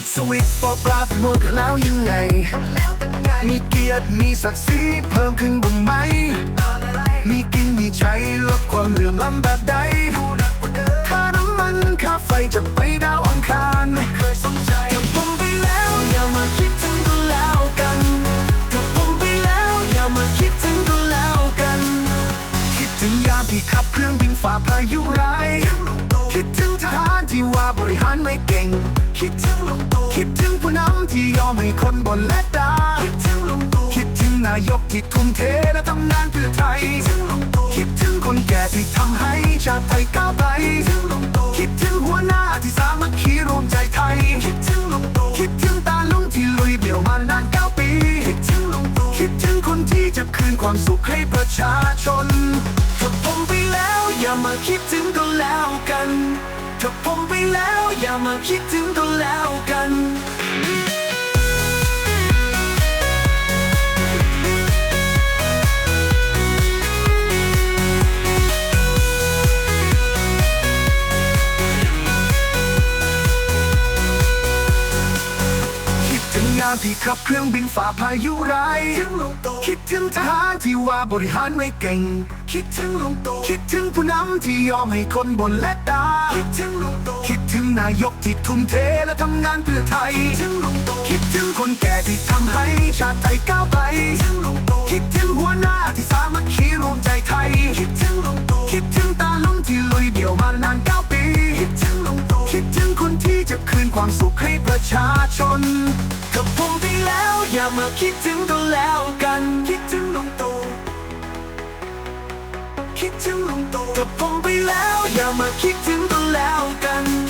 ปิดสวิตช์บอกลาหมดแล้วยังไง มีเกียรติมีศักดิ์ศรีเพิ่มขึ้นบ้างไหม มีกินมีใช้ลดความเหลื่อมล้ำแบบใดค่าน้ำมันค่าไฟจะไปดาวอังคารไม่เคยสนใจกับผมไปแล้วอย่ามาคิดถึงก็แล้วกันกับผมไปแล้วอย่ามาคิดถึงก็แล้วกัน คิดถึงยามที่ขับเครื่องบินฝ่าพายุร้าย คิดถึงทหารที่ว่าบริหารไม่เก่ง คิดถึงลุงตู่คิดถึงผู้นำที่ยอมให้คนบนและดาคิดถึงลุงตู่คิดถึงนายกที่ทุ่มเทและทำงานเพื่อไทยคิดถึงลุงตู่คิดถึงคนแก่ที่ทำให้ชาติไทยก้าวไปคิดถึงลุงตู่คิดถึงหัวหน้าที่สามัคคีรวมใจไทยคิดถึงลุงตู่คิดถึงตาลุงที่ลุยเบี่ยวมานานเก้าปีคิดถึงลุงตู่คิดถึงคนที่จะคืนความสุขให้ประชาชน อย่ามาคิดถึงก็แล้วกัน ถ้าผมไปแล้วอย่ามาคิดถึงก็แล้วกัน งานที่ขับเครื่องบินฝ่าพายุร้ายคิดถึงทหารที่ว่าบริหารไม่เก่ง คิดถึงลุงตู่คิดถึงผู้นำที่ยอมให้คนบนและดาคิดถึงลุงตู่คิดถึงนายกที่ทุ่มเทและทำงานเพื่อไทย คิดถึงลุงตู่คิดถึงคนแก่ที่ทำให้ชาติไทยก้าวไป คิดถึงลุงตู่คิดถึงหัวหน้าที่สามัคคีรวมใจไทย คิดถึงลุงตู่คิดถึงตาลุงที่ลุยเดี่ยวมานานเก้าปี คิดถึงลุงตู่คิดถึงคนที่จะคืนความสุขให้ประชาชน อย่ามาคิดถึงก็แล้วกันคิดถึงลุงตู่คิดถึงลุงตู่จบผมไปแล้ว อย่ามาคิดถึงก็แล้วกัน